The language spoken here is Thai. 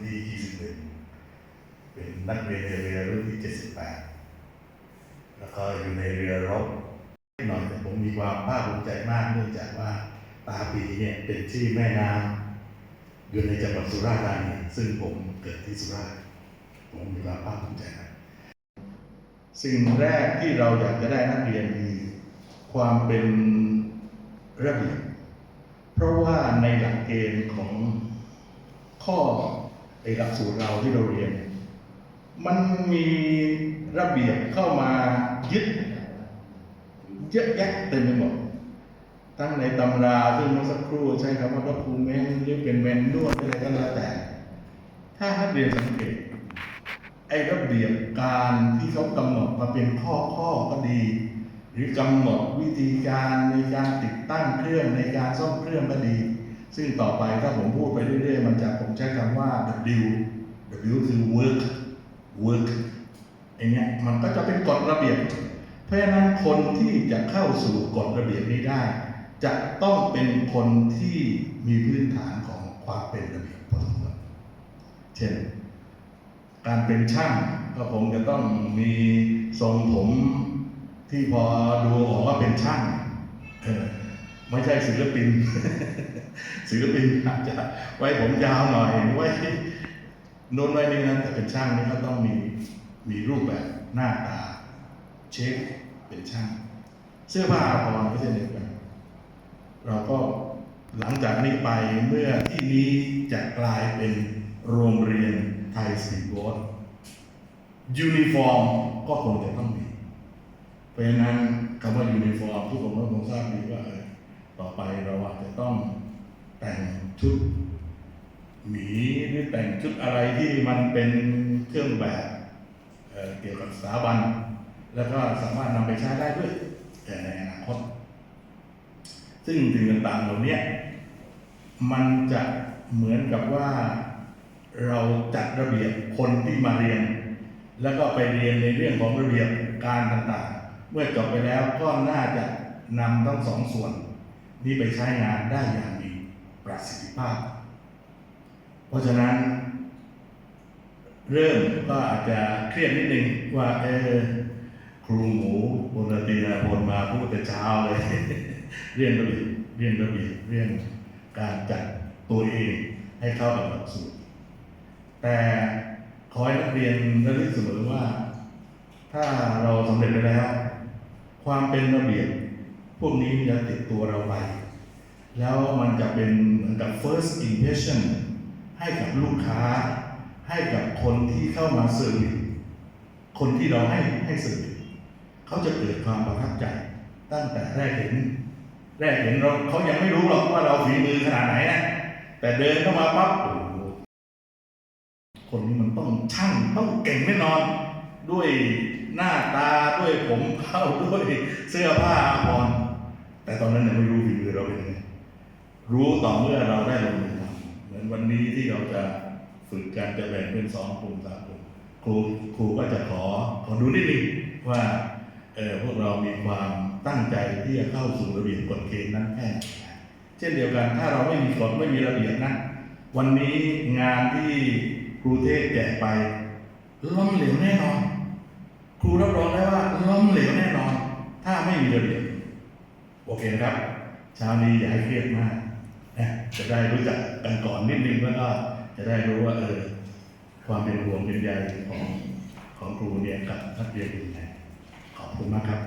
ที่ 21 เป็นนักเรียนในเรือรุ่นที่ 78 แล้วก็อยู่ในเรือรบหน่อยแต่ผมมีความภาคภูมิใจมากเนื่องจากว่าตาปีเนี่ยเป็นชื่อแม่น้ำอยู่ในจังหวัดสุราษฎร์ธานีซึ่งผมเกิดที่สุราษฎร์ผมมีความภาคภูมิใจนะสิ่งแรกที่เราอยากจะได้นักเรียนคือความเป็นระเบียบเพราะว่าในหลักเกณฑ์ของข้อ ในหลักสูตรเราที่เราเรียน มันมีระเบียบเข้ามายึดเยอะแยะเต็มไปหมดทั้งในตำราซึ่งเมื่อสักครู่ใช้คำว่า document หรือเป็นแมนนวลอะไรก็แล้วแต่ ถ้านักเรียนสังเกตไอ้ระเบียบการที่เขากำหนดมาเป็นข้อข้อก็ดี หรือกำหนดวิธีการในการติดตั้งเครื่องในการซ่อมเครื่องก็ดี ซึ่งต่อไปถ้าผมพูดไปเรื่อยๆ มันจะผมใช้คำว่า W W คือ work work ไอเนี้ยมันก็จะเป็นกฎระเบียบ เพราะฉะนั้นคนที่จะเข้าสู่กฎระเบียบนี้ได้ จะต้องเป็นคนที่มีพื้นฐานของความเป็นระเบียบพอสมควรเช่น การเป็นช่างก็คงจะต้องมีทรงผมที่พอดูออกว่าเป็นช่างเออ ไม่ใช่ศิลปิน ศิลปินอาจจะไว้ผมยาวหน่อยไว้โน้นไว้นี่นั้นแต่เป็นช่างนี่ก็ต้องมีมีรูปแบบหน้าตา เช็คเป็นช่าง เสื้อผ้าอาภรณ์ก็เช่นเดียวกันเราก็หลังจากนี้ไปเมื่อที่นี้จะกลายเป็นโรงเรียนไทยสีโบ๊ทยูนิฟอร์มก็คงจะต้องมี เพราะฉะนั้นคำว่ายูนิฟอร์มทุกคนก็คงทราบดีว่าเออ ต่อไปเราอาจจะต้องแต่งชุดหมีหรือแต่งชุดอะไรที่มันเป็นเครื่องแบบเเกี่ยวกับสถาบัน แล้วก็สามารถนำไปใช้ได้ด้วยในอนาคต ซึ่งสิ่งต่างๆเหล่าเนี้ยมันจะเหมือนกับว่าเราจัดระเบียบคนที่มาเรียน แล้วก็ไปเรียนในเรื่องของระเบียบการต่างๆ เมื่อจบไปแล้วก็น่าจะนำทั้งสองส่วน นี้ไปใช้งานได้อย่างมีประสิทธิภาพ เพราะฉะนั้น เริ่มก็อาจจะเครียดนิดนึงว่าเออครูหมูบนตีนาพลมาพูดแต่เช้าเลย เรียนระเบียบเรียนระเบียบเรื่องการจัดตัวเองให้เข้ากับหลักสูตรแต่ขอให้นักเรียนระลึกเสมอว่า ถ้าเราสำเร็จไปแล้ว ความเป็นระเบียบ พวกนี้มันจะติดตัวเราไป แล้วมันจะเป็นเหมือนกับ first impression ให้กับลูกค้า ให้กับคนที่เข้ามาเซอร์วิสคนที่เราให้ให้เซอร์วิสเขาจะเกิดความประทับใจ ตั้งแต่แรกเห็น แรกเห็นเราเขายังไม่รู้หรอกว่าเราฝีมือขนาดไหนนะแต่เดินเข้ามาปั๊บคนนี้มันต้องช่างต้องเก่งแน่นอน ด้วยหน้าตาด้วยผมเข้าด้วยเสื้อผ้าอาภรณ์ แต่ตอนนั้นยังไม่รู้ฝีมือเราเป็นยังไงรู้ต่อเมื่อเราได้ลงมือทำเหมือนวันนี้ที่เราจะฝึกการจะแบ่งเป็นสองกลุ่มสามกลุ่มครูครูก็จะขอขอดูนิดนึงว่าเออพวกเรามีความตั้งใจที่จะเข้าสู่ระเบียบกฎเกณฑ์นั้นแค่เช่นเดียวกันถ้าเราไม่มีกฎไม่มีระเบียบนะวันนี้งานที่ครูเทศแจกไปล้มเหลวแน่นอน ครูรับรองได้ว่าล้มเหลวแน่นอน ถ้าไม่มีระเบียบ โอเคนะครับเช้านี้อย่าให้เครียดมากนะจะได้รู้จักกันก่อนนิดนึงแล้วก็จะได้รู้ว่าเออความเป็นห่วงเป็นใยของของครูเนี่ยกับนักเรียนเป็นยังไงขอบคุณมากครับ